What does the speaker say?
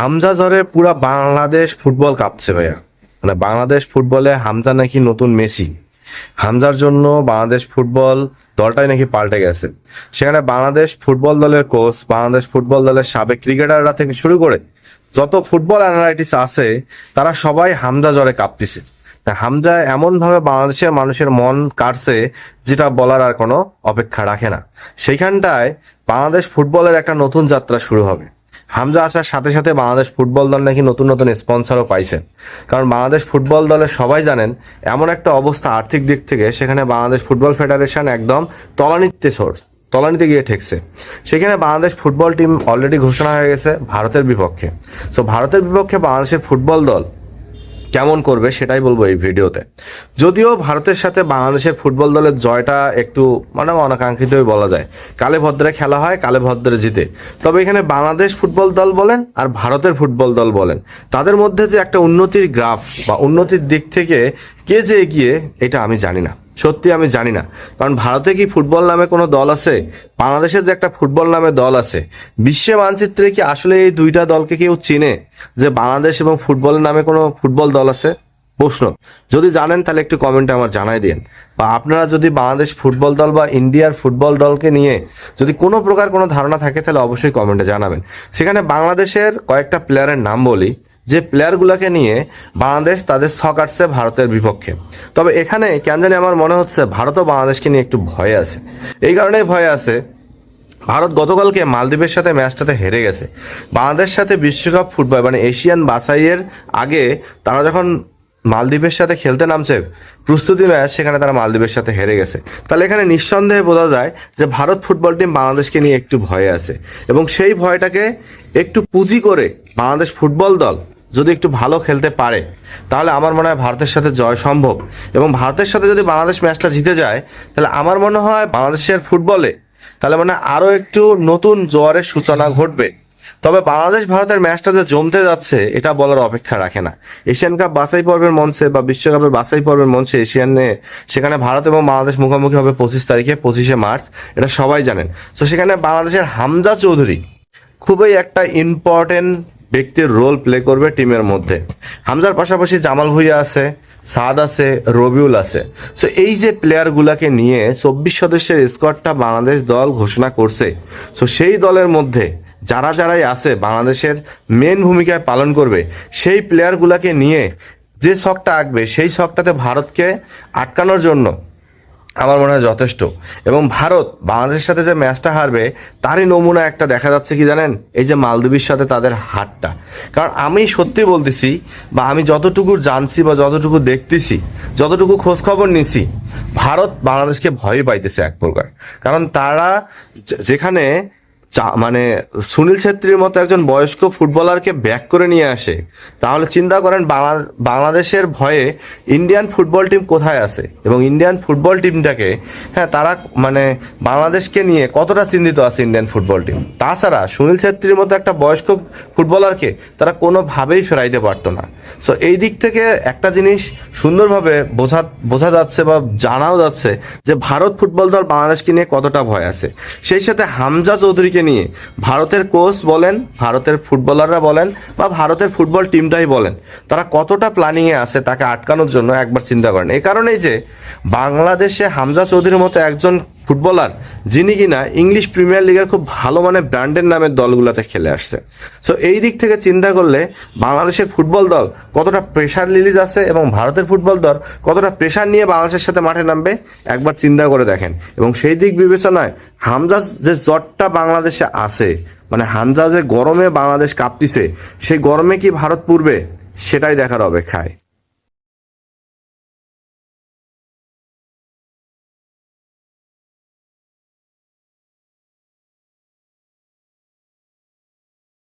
হামজা ঝড়ে পুরা বাংলাদেশ ফুটবল কাঁপছে ভাইয়া। মানে বাংলাদেশ ফুটবলে হামজা নাকি নতুন মেসি। হামজার জন্য বাংলাদেশ ফুটবল দলটাই নাকি পাল্টে গেছে। সেখানে বাংলাদেশ ফুটবল দলের কোচ বাংলাদেশ ফুটবল দলের সাবেক ক্রিকেটাররা থেকে শুরু করে যত ফুটবল অ্যানালাইটিস আছে, তারা সবাই হামজা জ্বরে কাঁপতেছে। হামজা এমন ভাবে বাংলাদেশের মানুষের মন কাটছে যেটা বলার আর কোনো অপেক্ষা রাখে না। সেইখানটায় বাংলাদেশ ফুটবলের একটা নতুন যাত্রা শুরু হবে। হামজা আসার সাথে সাথে বাংলাদেশ ফুটবল দল নাকি নতুন নতুন স্পন্সরও পাইছে। কারণ বাংলাদেশ ফুটবল দলের সবাই জানেন, এমন একটা অবস্থা আর্থিক দিক থেকে সেখানে বাংলাদেশ ফুটবল ফেডারেশন একদম তলানিতে সোর্স তলানিতে গিয়ে ঠেকছে। সেখানে বাংলাদেশ ফুটবল টিম অলরেডি ঘোষণা হয়ে গেছে ভারতের বিপক্ষে। সো ভারতের বিপক্ষে বাংলাদেশের ফুটবল দল কেমন করবে সেটাই বলব এই ভিডিওতে। যদিও ভারতের সাথে বাংলাদেশের ফুটবল দলের জয়টা একটু মানে অনাকাঙ্ক্ষিতই বলা যায়। কালে ভদ্রে খেলা হয়, কালে ভদ্রে জিতে। তবে এখানে বাংলাদেশ ফুটবল দল বলেন আর ভারতের ফুটবল দল বলেন, তাদের মধ্যে যে একটা উন্নতির গ্রাফ বা উন্নতির দিক থেকে কে যে এগিয়ে, এটা আমি জানি না। সত্যি আমি জানি না। কারণ ভারতে কি ফুটবল নামে কোনো দল আছে? বাংলাদেশের যে একটা ফুটবল নামে দল আছে। বিশ্বে মানচিত্রে কি আসলে এই দুইটা দলকে কেউ চিনে যে বাংলাদেশ এবং ফুটবলের নামে কোনো ফুটবল দল আছে? প্রশ্ন। যদি জানেন তাহলে একটু কমেন্টে আমার জানাই দিন বা আপনারা যদি বাংলাদেশ ফুটবল দল বা ইন্ডিয়ার ফুটবল দলকে নিয়ে যদি কোনো প্রকার কোনো ধারণা থাকে, তাহলে অবশ্যই কমেন্টে জানাবেন। সেখানে বাংলাদেশের কয়েকটা প্লেয়ারের নাম বলি। যে প্লেয়ারগুলোকে নিয়ে বাংলাদেশ তাদের ছক আটছে ভারতের বিপক্ষে। তবে এখানে কেন জানি আমার মনে হচ্ছে ভারতও বাংলাদেশকে নিয়ে একটু ভয়ে আছে। এই কারণেই ভয়ে আছে, ভারত গতকালকে মালদ্বীপের সাথে ম্যাচটাতে হেরে গেছে। বাংলাদেশ সাথে বিশ্বকাপ ফুটবল মানে এশিয়ান বাছাইয়ের আগে তারা যখন মালদ্বীপের সাথে খেলতে নামছে, প্রস্তুতি ম্যাচ সেখানে তারা মালদ্বীপের সাথে হেরে গেছে। তাহলে এখানে নিঃসন্দেহে বোঝা যায় যে ভারত ফুটবল টিম বাংলাদেশকে নিয়ে একটু ভয়ে আছে। এবং সেই ভয়টাকে একটু পুঁজি করে বাংলাদেশ ফুটবল দল যদি একটু ভালো খেলতে পারে, তাহলে আমার মনে হয় ভারতের সাথে জয় সম্ভব। এবং ভারতের সাথে যদি বাংলাদেশ ম্যাচটা জিতে যায়, তাহলে আমার মনে হয় বাংলাদেশের ফুটবলে, তাহলে মানে আরও একটু নতুন জোয়ারের সূচনা ঘটবে। তবে বাংলাদেশ ভারতের ম্যাচটা যে জমতে যাচ্ছে, এটা বলার অপেক্ষা রাখে না। এশিয়ান কাপ বাছাই পর্বের মঞ্চে বা বিশ্বকাপের বাছাই পর্বের মঞ্চে এশিয়ানে সেখানে ভারত এবং বাংলাদেশ মুখোমুখি হবে পঁচিশ তারিখে, পঁচিশে মার্চ, এটা সবাই জানেন। তো সেখানে বাংলাদেশের হামজা চৌধুরী খুবই একটা ইম্পর্টেন্ট ব্যক্তির রোল প্লে করবে টিমের মধ্যে। হামজার পাশাপাশি জামাল ভুইয়া আছে, সাদ আছে, রবিউল আছে। সো এই যে প্লেয়ারগুলোকে নিয়ে চব্বিশ সদস্যের স্কোয়াডটা বাংলাদেশ দল ঘোষণা করছে। সো সেই দলের মধ্যে যারা যারাই আছে বাংলাদেশের মেন ভূমিকায় পালন করবে, সেই প্লেয়ারগুলোকে নিয়ে যে শখটা আঁকবে, সেই শখটাতে ভারতকে আটকানোর জন্য আমার মনে হয় যথেষ্ট। এবং ভারত বাংলাদেশের সাথে যে ম্যাচটা হারবে, তারই নমুনা একটা দেখা যাচ্ছে কি জানেন? এই যে মালদ্বীপের সাথে তাদের হারটা। কারণ আমি সত্যি বলতেছি, বা আমি যতটুকু জানছি বা যতটুকু দেখতেছি, যতটুকু খোঁজখবর নিছি, ভারত বাংলাদেশকে ভয় পাইতেছে এক প্রকার। কারণ তারা যেখানে মানে সুনীল ছেত্রীর মতো একজন বয়স্ক ফুটবলারকে ব্যাক করে নিয়ে আসে। তাহলে চিন্তা করেন বাংলা- বাংলাদেশের ভয়ে ইন্ডিয়ান ফুটবল টিম কোথায় আছে? এবং ইন্ডিয়ান ফুটবল টিমটাকে হ্যাঁ তারা মানে বাংলাদেশকে নিয়ে কতটা চিন্তিত আছে ইন্ডিয়ান ফুটবল টিম? তাছাড়া সুনীল ছেত্রীর মতো একটা বয়স্ক ফুটবলারকে তারা কোনোভাবেই ফেরাইতে পারতো না। সো এই দিক থেকে একটা জিনিস সুন্দরভাবে বোঝা বোঝা যাচ্ছে বা জানাও যাচ্ছে যে ভারত ফুটবল দল বাংলাদেশকে নিয়ে কতটা ভয় আছে। সেই সাথে হামজা চৌধুরীকে নিয়ে। ভারতের কোচ বলেন, ভারতের ফুটবলাররা বলেন, বা ভারতের ফুটবল টিমটাই বলেন, তারা কতটা প্ল্যানিংয়ে আছে তাকে আটকানোর জন্য একবার চিন্তা করেন। এই কারণেই যে বাংলাদেশে হামজা চৌধুরীর মতো একজন ফুটবলার, যিনি কিনা ইংলিশ প্রিমিয়ার লিগের খুব ভালো মানে ব্র্যান্ডের নামের দলগুলোতে খেলে আসছে। সো এই দিক থেকে চিন্তা করলে বাংলাদেশের ফুটবল দল কতটা প্রেশার রিলিজ আছে এবং ভারতের ফুটবল দল কতটা প্রেশার নিয়ে বাংলাদেশের সাথে মাঠে নামবে, একবার চিন্তা করে দেখেন। এবং সেই দিক বিবেচনায় হামজা যে জটটা বাংলাদেশে আছে মানে হামজা যে গরমে বাংলাদেশ কাঁপতিছে, সেই গরমে কি ভারত পূর্বে সেটাই দেখার অপেক্ষায়।